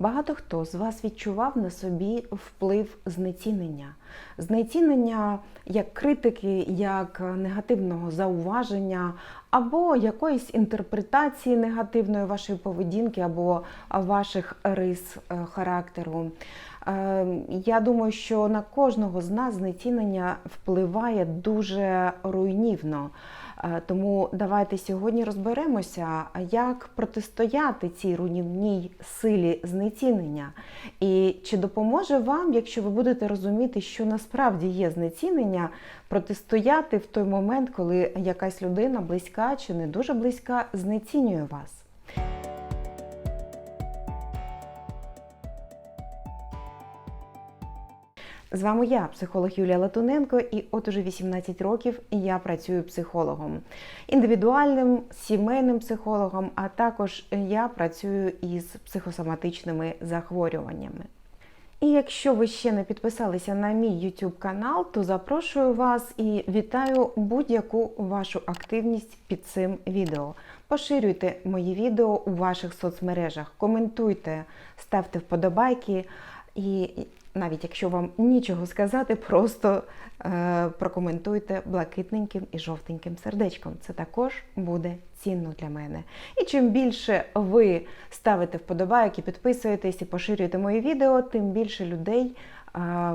Багато хто з вас відчував на собі вплив знецінення. Знецінення як критики, як негативного зауваження, або якоїсь інтерпретації негативної вашої поведінки, або ваших рис е, характеру. Е, Я думаю, що на кожного з нас знецінення впливає дуже руйнівно. Е, Тому давайте сьогодні розберемося, як протистояти цій руйнівній силі знецінення. І чи допоможе вам, якщо ви будете розуміти, що насправді є знецінення, протистояти в той момент, коли якась людина близька чи не дуже близька знецінює вас. З вами я, психолог Юлія Латуненко, і от уже 18 років я працюю психологом, індивідуальним сімейним психологом, а також я працюю із психосоматичними захворюваннями. І якщо ви ще не підписалися на мій YouTube канал, то запрошую вас і вітаю будь-яку вашу активність під цим відео. Поширюйте мої відео у ваших соцмережах, коментуйте, ставте вподобайки. І навіть якщо вам нічого сказати, просто е, прокоментуйте блакитненьким і жовтеньким сердечком. Це також буде цінно для мене. І чим більше ви ставите вподобайки, підписуєтесь і поширюєте мої відео, тим більше людей е,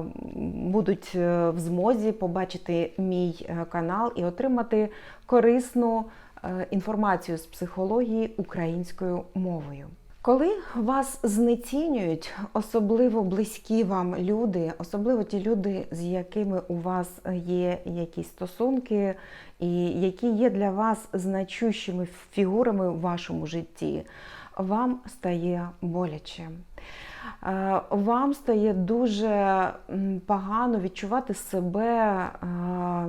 будуть е, в змозі побачити мій е, канал і отримати корисну інформацію з психології українською мовою. Коли вас знецінюють, особливо близькі вам люди, особливо ті люди, з якими у вас є якісь стосунки, і які є для вас значущими фігурами в вашому житті, вам стає боляче. Е, Вам стає дуже погано відчувати себе е,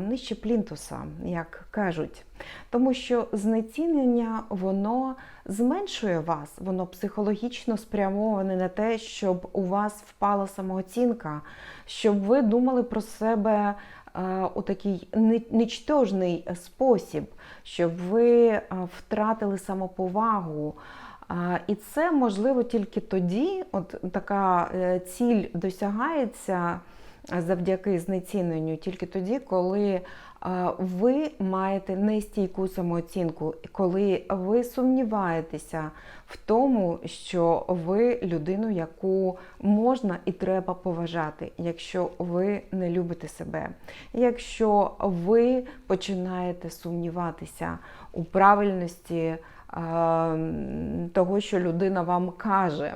нижче плінтуса, як кажуть. Тому що знецінення воно зменшує вас, воно психологічно спрямоване на те, щоб у вас впала самооцінка, щоб ви думали про себе е, у такий ни- нічтожний спосіб, щоб ви втратили самоповагу. І це можливо тільки тоді, от така е, ціль досягається завдяки знеціненню, тільки тоді, коли е, ви маєте нестійку самооцінку, коли ви сумніваєтеся в тому, що ви людину, яку можна і треба поважати, якщо ви не любите себе, якщо ви починаєте сумніватися у правильності е, того, що людина вам каже.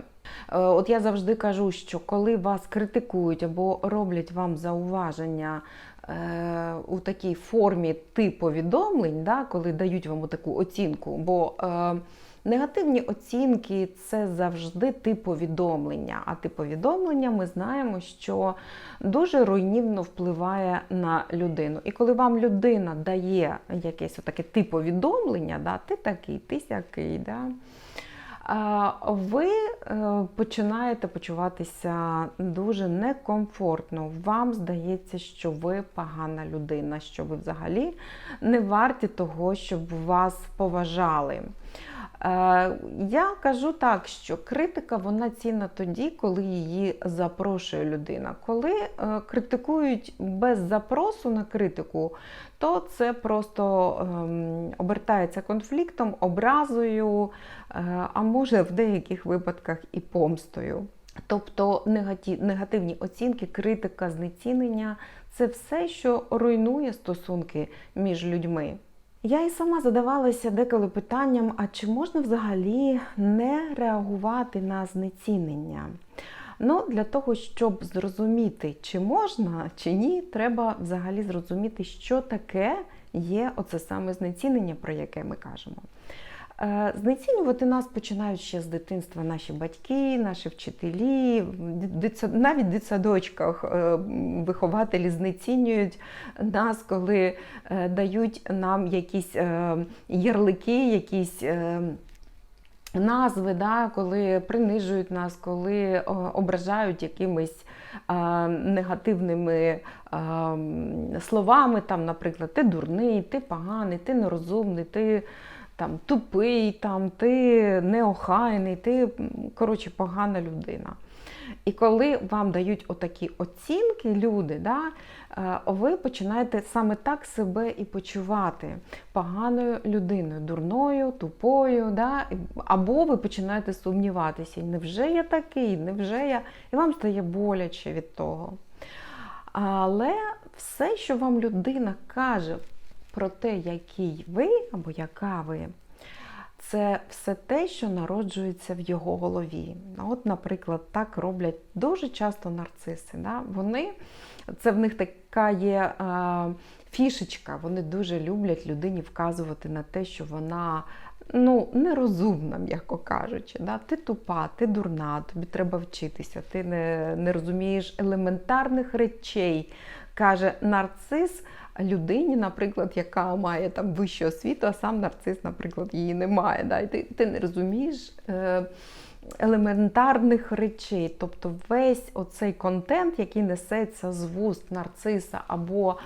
Е, От я завжди кажу, що коли вас критикують або роблять вам зауваження е, у такій формі типу повідомлень, да, коли дають вам таку оцінку, бо е, негативні оцінки це завжди ти повідомлення. А ти повідомлення ми знаємо, що дуже руйнівно впливає на людину. І коли вам людина дає якесь таке ти повідомлення, да, ти такий, ти сякий. Да, ви е, починаєте почуватися дуже некомфортно. Вам здається, що ви погана людина, що ви взагалі не варті того, щоб вас поважали. Е, Я кажу так, що критика вона цінна тоді, коли її запрошує людина. Коли е, критикують без запросу на критику, то це просто ем, обертається конфліктом, образою, е, а може в деяких випадках і помстою. Тобто негативні оцінки, критика, знецінення це все, що руйнує стосунки між людьми. Я і сама задавалася деколи питанням: а чи можна взагалі не реагувати на знецінення? Ну, для того, щоб зрозуміти, чи можна, чи ні, треба взагалі зрозуміти, що таке є оце саме знецінення, про яке ми кажемо. Е, Знецінювати нас починають ще з дитинства наші батьки, наші вчителі, навіть в дитсадочках е, вихователі знецінюють нас, коли е, дають нам якісь ярлики, якісь. Назви, да, коли принижують нас, коли ображають якимись а, негативними а, словами, там, наприклад, ти дурний, ти поганий, ти нерозумний, ти там тупий, там ти неохайний, ти коротше погана людина. І коли вам дають отакі оцінки люди, да, е, ви починаєте саме так себе і почувати поганою людиною, дурною, тупою, да, або ви починаєте сумніватися, невже я такий, невже я. І вам стає боляче від того. Але все, що вам людина каже про те, який ви або яка ви, це все те, що народжується в його голові. Ну, От, наприклад, так роблять дуже часто нарциси. Да? Вони, це в них така є е, фішечка, вони дуже люблять людині вказувати на те, що вона ну, нерозумна, м'яко кажучи. Да? Ти тупа, ти дурна, тобі треба вчитися, ти не, не розумієш елементарних речей. Каже нарцис людині, наприклад, яка має там вищу освіту, а сам нарцис, наприклад, її не має. Да? І ти, ти не розумієш. Е, Елементарних речей, тобто весь оцей контент, який несеться з вуст нарциса або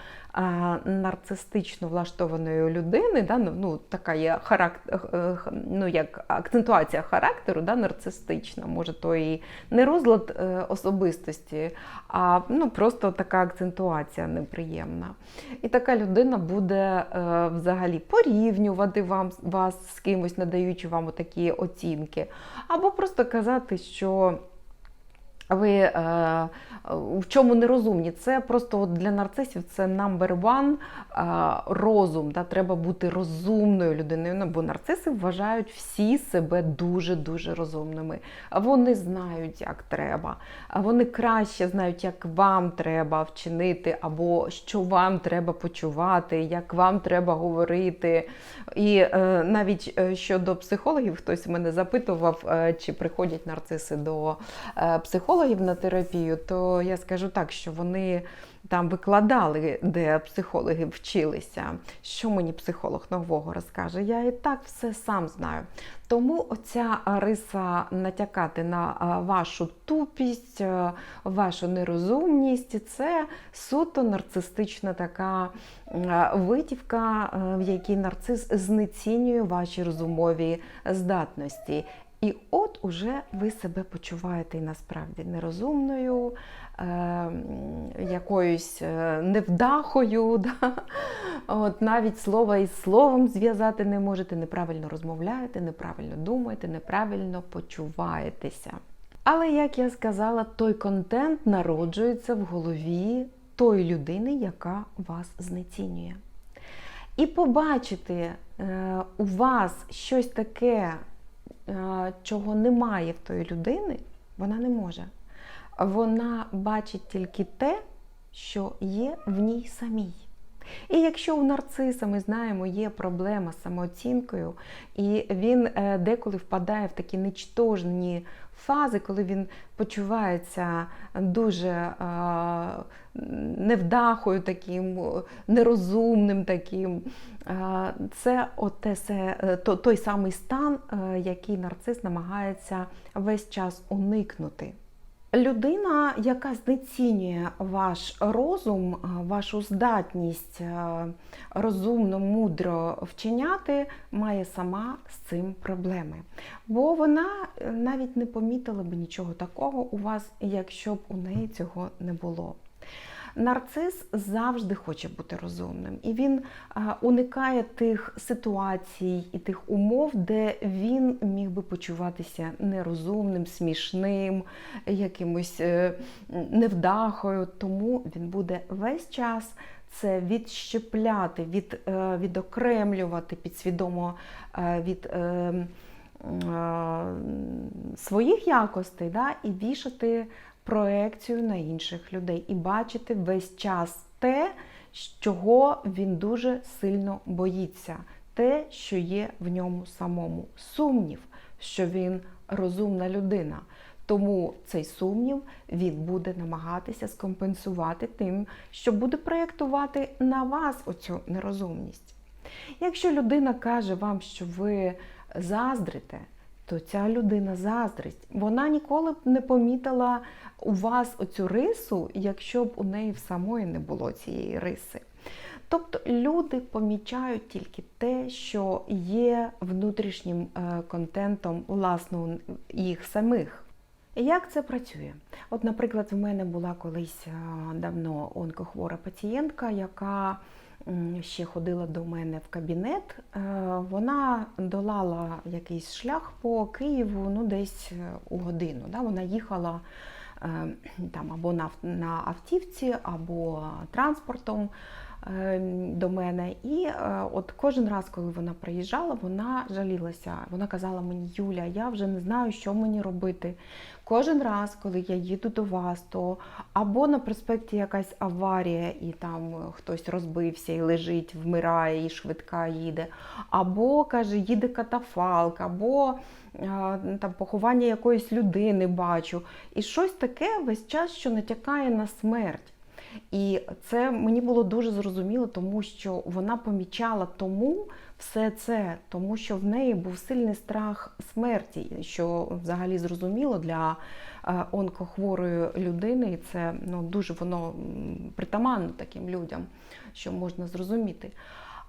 нарцистично влаштованої людини, да, ну, ну, така є характер, ну, як акцентуація характеру, да, нарцистична, може, то і не розлад е, особистості, а ну, просто така акцентуація неприємна. І така людина буде е, взагалі порівнювати вам, вас з кимось, надаючи вам такі оцінки, або просто казати, що ви е, в чому нерозумні. Це просто от для нарцисів це number one е, розум. Да? Треба бути розумною людиною. Ну, бо нарциси вважають всі себе дуже-дуже розумними. Вони знають, як треба. Вони краще знають, як вам треба вчинити, або що вам треба почувати, як вам треба говорити. І е, навіть е, щодо психологів, хтось мене запитував, е, чи приходять нарциси до е, психологів на терапію, то я скажу так, що вони там викладали, де психологи вчилися. Що мені психолог нового розкаже? Я і так все сам знаю. Тому оця риса натякати на вашу тупість, вашу нерозумність це суто нарцистична така витівка, в якій нарцис знецінює ваші розумові здатності. І от уже ви себе почуваєте і насправді нерозумною, е, якоюсь невдахою. Да? От Навіть слова із словом зв'язати не можете, неправильно розмовляєте, неправильно думаєте, неправильно почуваєтеся. Але, як я сказала, той контент народжується в голові тої людини, яка вас знецінює. І побачити е, у вас щось таке чого немає в тої людини, вона не може. Вона бачить тільки те, що є в ній самій. І якщо у нарциса, ми знаємо, є проблема з самооцінкою, і він е, деколи впадає в такі нічтожні фази, коли він почувається дуже е, невдахою, таким, нерозумним таким, е, це оте, той самий стан, який нарцис намагається весь час уникнути. Людина, яка знецінює ваш розум, вашу здатність розумно, мудро вчиняти, має сама з цим проблеми. Бо вона е, навіть не помітила б нічого такого у вас, якщо б у неї цього не було. Нарцис завжди хоче бути розумним, і він уникає тих ситуацій і тих умов, де він міг би почуватися нерозумним, смішним, якимось е, невдахою. Тому він буде весь час. Це відщепляти, від, е, відокремлювати підсвідомо е, від своїх якостей да, і вішати проекцію на інших людей і бачити весь час те, чого він дуже сильно боїться, те, що є в ньому самому. Сумнів, що він розумна людина. Тому цей сумнів він буде намагатися скомпенсувати тим, що буде проєктувати на вас оцю нерозумність. Якщо людина каже вам, що ви заздрите, то ця людина заздрить. Вона ніколи б не помітила у вас оцю рису, якщо б у неї в самої не було цієї риси. Тобто люди помічають тільки те, що є внутрішнім е, контентом власного їх самих. Як це працює? От, наприклад, в мене була колись е, давно онкохвора пацієнтка, яка ще ходила до мене в кабінет. Е, Вона долала якийсь шлях по Києву ну, десь е, у годину. Да? Вона їхала е, там або на, автівці, або транспортом до мене. І от кожен раз, коли вона приїжджала, вона жалілася. Вона казала мені, Юля, я вже не знаю, що мені робити. Кожен раз, коли я їду до вас, то або на проспекті якась аварія, і там хтось розбився і лежить, вмирає, і швидка їде, або каже, їде катафалк, або там поховання якоїсь людини бачу. І щось таке весь час, що натякає на смерть. І це мені було дуже зрозуміло, тому що вона помічала тому все це, тому що в неї був сильний страх смерті, що взагалі зрозуміло для е, онкохворої людини, і це ну, дуже воно притаманно таким людям, що можна зрозуміти.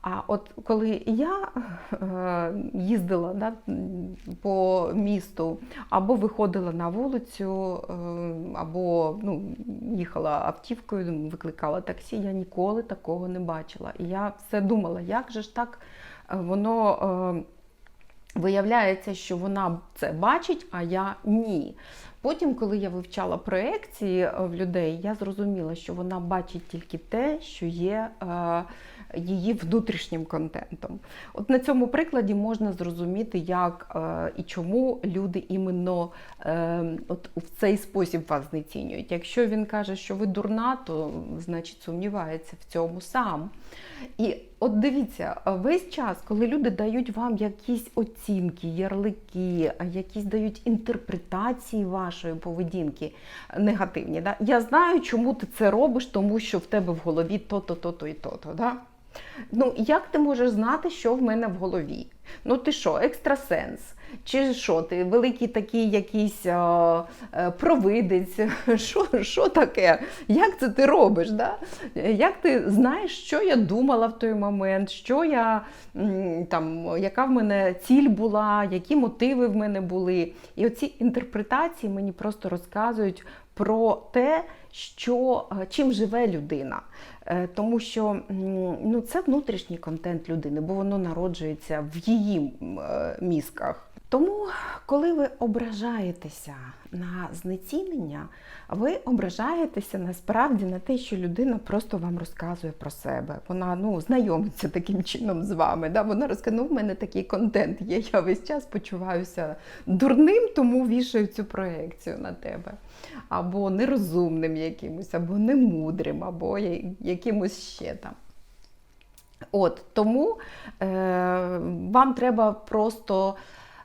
А от коли я е, їздила да, по місту, або виходила на вулицю, е, або ну, їхала автівкою, викликала таксі, я ніколи такого не бачила. І я все думала, як же ж так е, воно. Виявляється, що вона це бачить, а я ні. Потім, коли я вивчала проекції в людей, я зрозуміла, що вона бачить тільки те, що є її внутрішнім контентом. От на цьому прикладі можна зрозуміти, як е, і чому люди іменно е, от в цей спосіб вас знецінюють. Якщо він каже, що ви дурна, то значить сумнівається в цьому сам. І от дивіться, весь час, коли люди дають вам якісь оцінки, ярлики, якісь дають інтерпретації вашої поведінки негативні, да? я знаю, чому ти це робиш, тому що в тебе в голові то-то, то-то і то-то. Да? Ну, як ти можеш знати, що в мене в голові? Ну, ти що, екстрасенс? Чи що ти, великий такий якийсь а, е, провидець? Що, що таке? Як це ти робиш? Да? Як ти знаєш, що я думала в той момент, що я, там, яка в мене ціль була, які мотиви в мене були? І оці інтерпретації мені просто розказують про те, що, е, чим живе людина. Е, Тому що ну, це внутрішній контент людини, бо воно народжується в її е, мізках. Тому, коли ви ображаєтеся на знецінення, ви ображаєтеся насправді на те, що людина просто вам розказує про себе. Вона ну, знайомиться таким чином з вами. Да? Вона розказує, ну в мене такий контент є, я весь час почуваюся дурним, тому вішаю цю проекцію на тебе. Або нерозумним якимось, або немудрим, або якимось ще там. От тому е, вам треба просто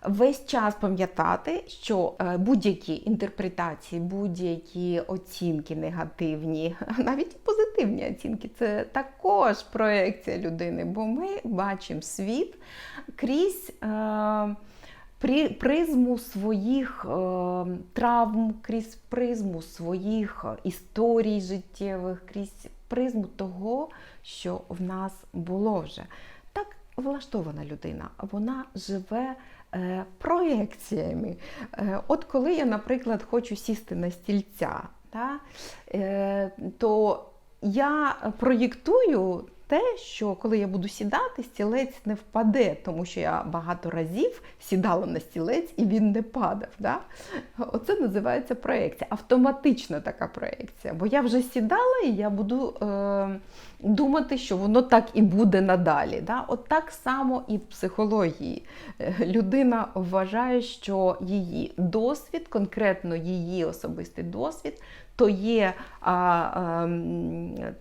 весь час пам'ятати, що е, будь-які інтерпретації, будь-які оцінки негативні, навіть позитивні оцінки, це також проекція людини, бо ми бачимо світ крізь. Е, при- призму своїх е, травм, крізь призму своїх історій життєвих, крізь призму того, що в нас було вже. Так влаштована людина, вона живе е, проекціями. Е, от коли я, наприклад, хочу сісти на стільця, та, е, то я проєктую те, що коли я буду сідати, стілець не впаде, тому що я багато разів сідала на стілець і він не падав. Да? Оце називається проекція, автоматична така проекція. Бо я вже сідала і я буду е, думати, що воно так і буде надалі. Да? От так само і в психології. Е, Людина вважає, що її досвід, конкретно її особистий досвід, то є а, а,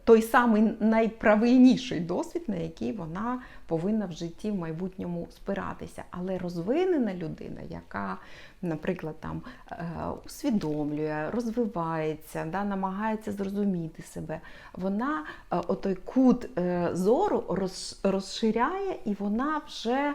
той самий найправильніший досвід, на який вона повинна в житті в майбутньому спиратися. Але розвинена людина, яка, наприклад, там е, усвідомлює, розвивається, да, намагається зрозуміти себе, вона е, отой кут е, зору розширяє і вона вже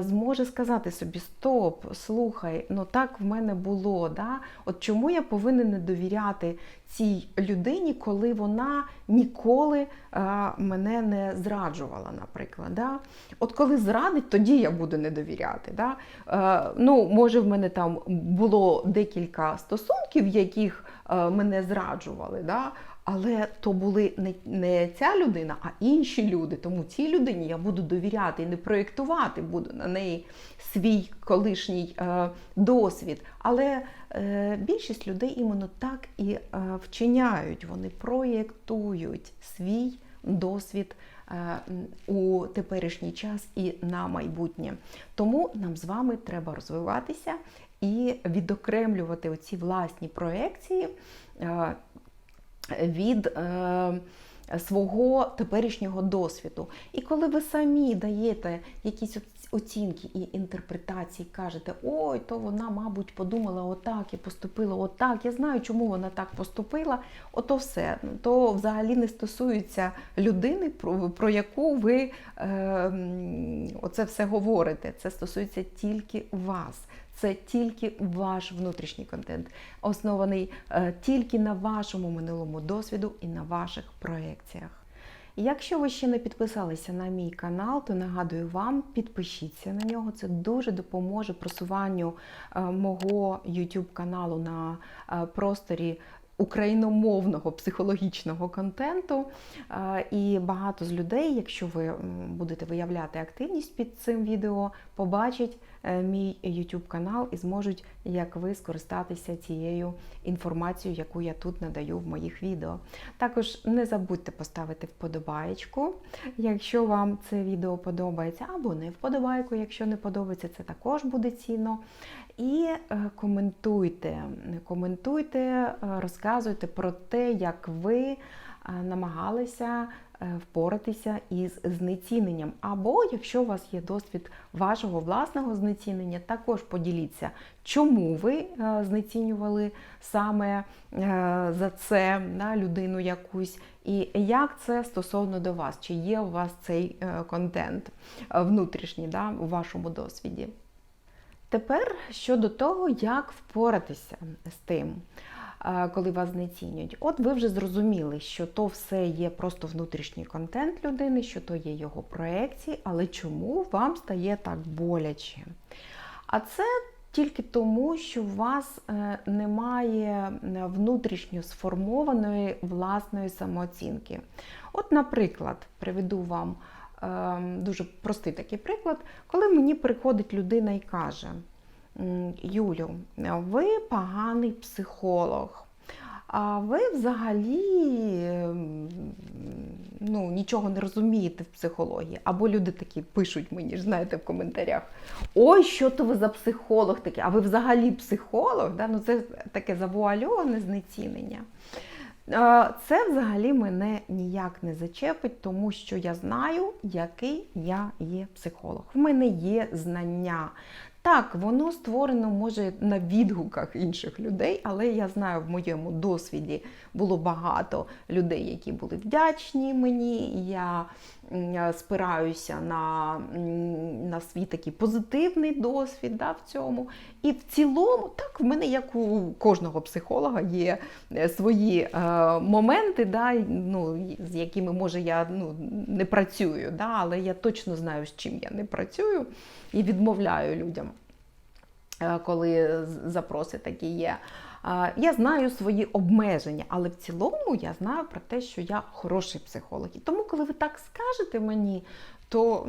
зможе сказати собі: Стоп, слухай, ну так в мене було. Да? От чому я повинен не довіряти цій людині, коли вона ніколи е, мене не зраджувала, наприклад. Да? От коли зрадить, тоді я буду не довіряти. Да? Е, ну, Може, в мене там було декілька стосунків, в яких е, мене зраджували. Да? Але то були не, не ця людина, а інші люди. Тому цій людині я буду довіряти і не проєктувати буду на неї свій колишній е, досвід. Але е, більшість людей іменно так і е, вчиняють. Вони проєктують свій досвід е, у теперішній час і на майбутнє. Тому нам з вами треба розвиватися і відокремлювати оці власні проекції. Е, від е, свого теперішнього досвіду. І коли ви самі даєте якісь оцінки і інтерпретації, кажете, ой, то вона, мабуть, подумала отак і поступила отак. Я знаю, чому вона так поступила. Ото все. То взагалі не стосується людини, про, про яку ви е, оце все говорите. Це стосується тільки вас. Це тільки ваш внутрішній контент, оснований е, тільки на вашому минулому досвіду і на ваших проєкціях. Якщо ви ще не підписалися на мій канал, то нагадую вам, підпишіться на нього. Це дуже допоможе просуванню е, мого YouTube каналу на е, просторі україномовного психологічного контенту. І багато з людей, якщо ви будете виявляти активність під цим відео, побачать е, мій YouTube канал і зможуть, як ви, скористатися цією інформацією, яку я тут надаю в моїх відео. Також не забудьте поставити вподобаєчку, якщо вам це відео подобається, або не вподобайку, якщо не подобається, це також буде цінно. І е, коментуйте, коментуйте, е, розказуйте про те, як ви е, намагалися впоратися із знеціненням. Або, якщо у вас є досвід вашого власного знецінення, також поділіться, чому ви знецінювали саме за це на людину якусь, і як це стосовно до вас, чи є у вас цей контент внутрішній да, у вашому досвіді. Тепер щодо того, як впоратися з тим, коли вас знецінюють. От ви вже зрозуміли, що то все є просто внутрішній контент людини, що то є його проекції, але чому вам стає так боляче? А це тільки тому, що у вас е, немає внутрішньо сформованої власної самооцінки. От, наприклад, приведу вам. Ем, дуже простий такий приклад, коли мені приходить людина і каже: Юлю, ви поганий психолог. А ви взагалі ем, ну, нічого не розумієте в психології. Або люди такі пишуть мені, знаєте, в коментарях: Ой, що то ви за психолог такий, а ви взагалі психолог? Да? Ну, Це таке завуальоване знецінення. Це взагалі мене ніяк не зачепить, тому що я знаю, який я є психолог. В мене є знання. Так, воно створено може на відгуках інших людей, але я знаю, в моєму досвіді було багато людей, які були вдячні мені. Я спираюся на на свій такий позитивний досвід да, в цьому. І в цілому, так, в мене, як у кожного психолога, є е, свої е, моменти, да, ну, з якими може я ну, не працюю, да, але я точно знаю, з чим я не працюю і відмовляю людям, коли запроси такі є. Я знаю свої обмеження, але в цілому я знаю про те, що я хороший психолог. І тому, коли ви так скажете мені, то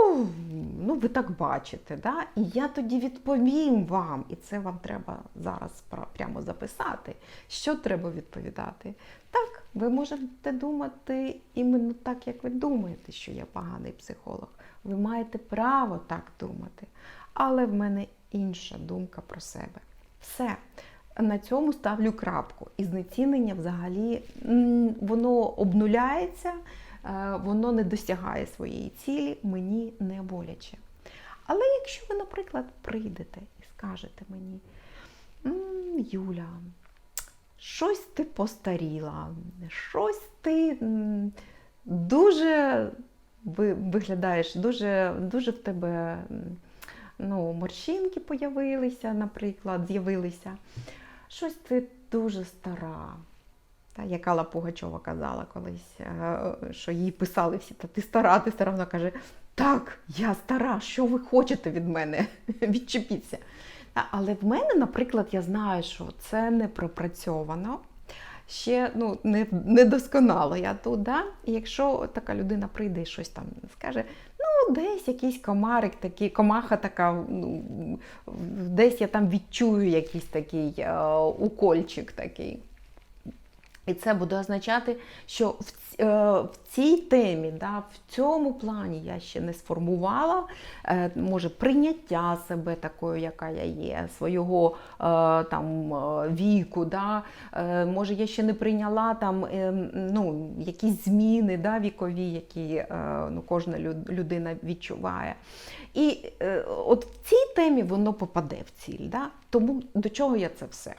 ну, ну ви так бачите. Да? І я тоді відповім вам, і це вам треба зараз прямо записати, що треба відповідати. Так, ви можете думати іменно так, як ви думаєте, що я поганий психолог. Ви маєте право так думати. Але в мене інша думка про себе. Все на цьому ставлю крапку. І знецінення взагалі воно обнуляється, е, воно не досягає своєї цілі, мені не боляче. Але якщо ви, наприклад, прийдете і скажете мені, Юля, щось ти постаріла, щось ти дуже ви виглядаєш дуже, дуже в тебе ну, морщинки появилися, наприклад, з'явилися. Щось ти дуже стара. Та, як Алла Пугачова казала колись, е, що їй писали всі, та ти стара, ти стара. Вона каже, так, я стара, що ви хочете від мене? Відчепіться. Але в мене, наприклад, я знаю, що це не пропрацьовано. Ще ну, не, недосконало я тут. Да? І якщо така людина прийде і щось там скаже, ну, десь якийсь комарик, такий, комаха така, ну, десь я там відчую якийсь такий е, укольчик такий. І це буде означати, що в, е, в цій темі, да, в цьому плані я ще не сформувала е, може прийняття себе такою, яка я є, свого е, там, віку. Да, може, я ще не прийняла там, ну, якісь зміни да, вікові, які ну, кожна людина відчуває. І от в цій темі воно попаде в ціль. Да? Тому до чого я це все?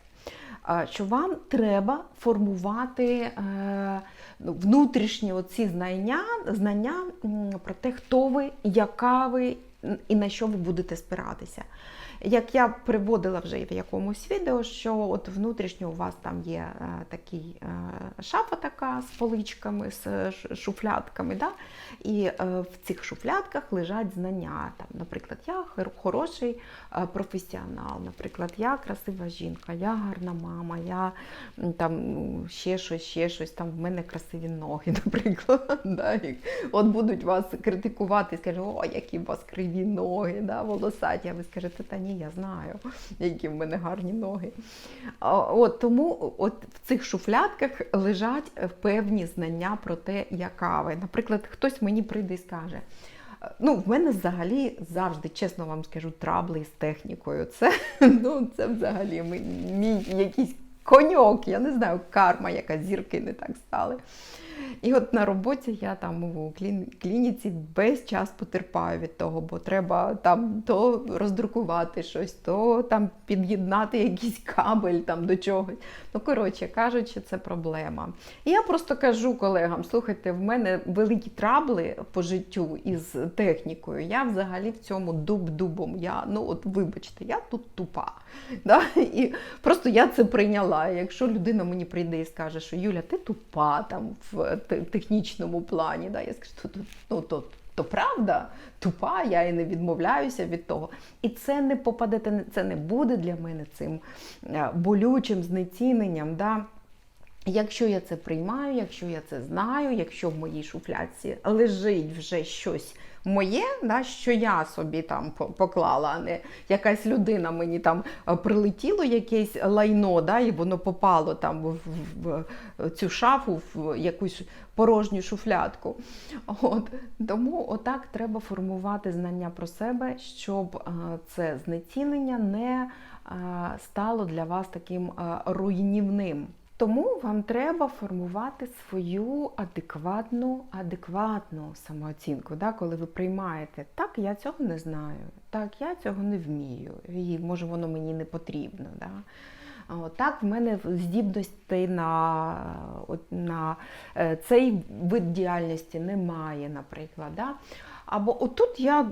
Що вам треба формувати е, ну, внутрішні оці знання, знання про те, хто ви, яка ви і на що ви будете спиратися. Як я приводила вже в якомусь відео, що от внутрішньо у вас там є е, такий е, шафа така з поличками, з шуфлятками, да? і е, в цих шуфлятках лежать знання. Там, наприклад, я хороший професіонал, наприклад, я красива жінка, я гарна мама, я там ще щось, ще щось, там в мене красиві ноги, наприклад. Да? От будуть вас критикувати скажуть, о, які у вас криві ноги, да, волосаті. А ви скажете, та ні, я знаю, які в мене гарні ноги. От, тому от в цих шуфлятках лежать е, певні знання про те, яка ви. Наприклад, хтось мені прийде і скаже. Ну, в мене взагалі завжди, чесно вам скажу, трабли з технікою. Це, ну, це взагалі мій, мій якийсь коньок, я не знаю, карма, яка зірки не так стали. І от на роботі я там у клініці весь час потерпаю від того, бо треба там то роздрукувати щось, то там під'єднати якийсь кабель там до чогось. Ну, коротше кажучи, це проблема. І я просто кажу колегам: слухайте, в мене великі трабли по життю із технікою. Я взагалі в цьому дуб-дубом. Я, ну от вибачте, я тут тупа. Да? І просто я це прийняла. Якщо людина мені прийде і скаже, що Юля, ти тупа там в технічному плані, да? я скажу, то, ну, то, то правда, тупа, я і не відмовляюся від того. І це не попадете, це не буде для мене цим е, болючим знеціненням. Да? Якщо я це приймаю, якщо я це знаю, якщо в моїй шуфляці лежить вже щось моє, да, що я собі там поклала, а не якась людина мені там е, прилетіло якесь лайно, да, і воно попало там в, в, в цю шафу, в якусь порожню шуфлятку. От, тому отак треба формувати знання про себе, щоб е, це знецінення не е, стало для вас таким е, руйнівним. Тому вам треба формувати свою адекватну, адекватну самооцінку, да, коли ви приймаєте, так, я цього не знаю, так, я цього не вмію, і може воно мені не потрібно. Да. Так, в мене здібностей на, на е, цей вид діяльності немає, наприклад. Да? Або отут я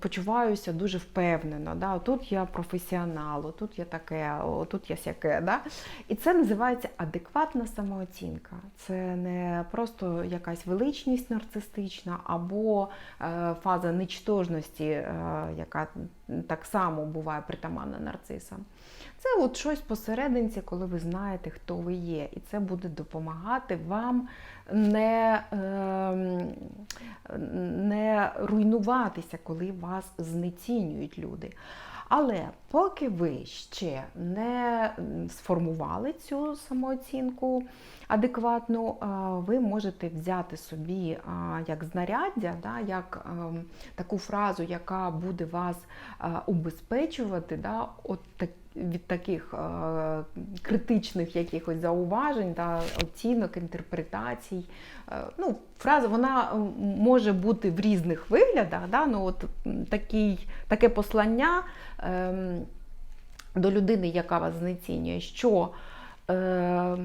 почуваюся дуже впевнено, да? отут я професіонал, отут я таке, отут я сяке. Да? І це називається адекватна самооцінка. Це не просто якась величність нарцистична або е, фаза нічтожності, е, яка так само буває притаманна нарцисам. Це от щось посерединці, коли ви знаєте, хто ви є, і це буде допомагати вам не, ем, не руйнуватися, коли вас знецінюють люди. Але поки ви ще не сформували цю самооцінку адекватну, ви можете взяти собі як знаряддя, як ем, таку фразу, яка буде вас убезпечувати да, от так, від таких е, критичних якихось зауважень, да, оцінок, інтерпретацій. Е, ну, фраза вона може бути в різних виглядах. Да, ну, от, такий, таке послання ем, до людини, яка вас знецінює, що е,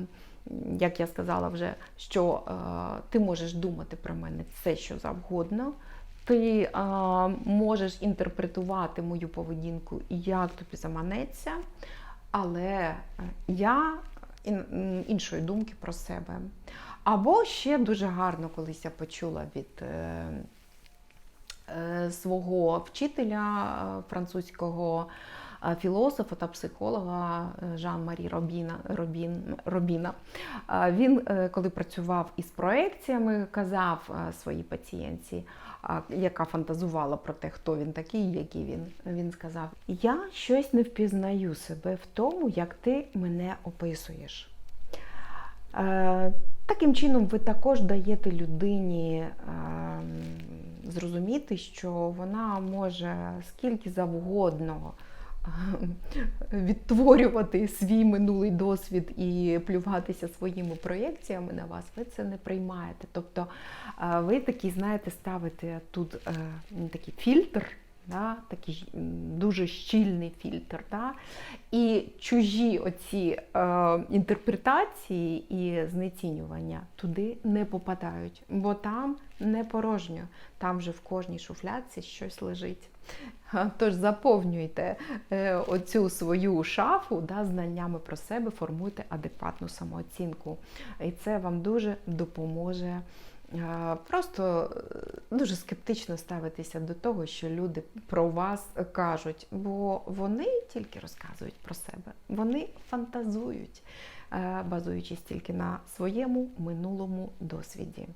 як я сказала вже, що е, ти можеш думати про мене все, що завгодно. Ти е, можеш інтерпретувати мою поведінку як тобі заманеться, але е, я іншої думки про себе. Або ще дуже гарно, колись я почула від е, е, свого вчителя е, французького філософа та психолога Жан-Марі Робіна, Робін, Робіна. Він, коли працював із проекціями, казав своїй пацієнтці, а, яка фантазувала про те, хто він такий, який він. Він сказав: Я щось не впізнаю себе в тому, як ти мене описуєш. Е, Таким чином, ви також даєте людині е, зрозуміти, що вона може скільки завгодно відтворювати свій минулий досвід і плюватися своїми проєкціями на вас, ви це не приймаєте. Тобто е, ви такий, знаєте, ставите тут е, такий фільтр. Да, такий дуже щільний фільтр. Да? І чужі оці е, інтерпретації і знецінювання туди не попадають, бо там не порожньо, там вже в кожній шуфлядці щось лежить. Тож заповнюйте е, оцю свою шафу да, знаннями про себе, формуйте адекватну самооцінку. І це вам дуже допоможе. Просто е, дуже скептично ставитися до того, що люди про вас кажуть, бо вони тільки розказують про себе, вони фантазують, е, базуючись тільки на своєму минулому досвіді.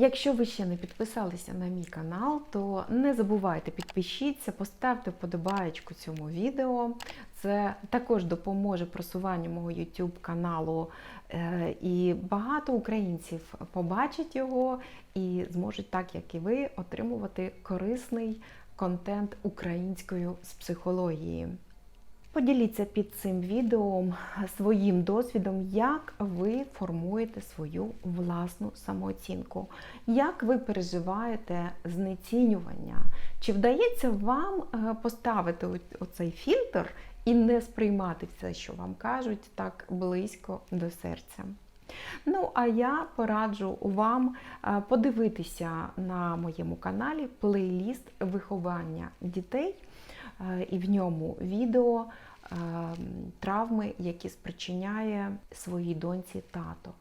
Якщо ви ще не підписалися на мій канал, то не забувайте підпишіться, поставте вподобаєчку цьому відео. Це також допоможе просуванню мого YouTube каналу. Е, І багато українців побачать його і зможуть, так як і ви, отримувати корисний контент українською з психології. Поділіться під цим відео своїм досвідом, як ви формуєте свою власну самооцінку, як ви переживаєте знецінювання, чи вдається вам е, поставити оцей фільтр і не сприймати все, що вам кажуть, так близько до серця. Ну, а я пораджу вам е, подивитися на моєму каналі плейліст виховання дітей, е, і в ньому відео травми, які спричиняє своїй доньці тато.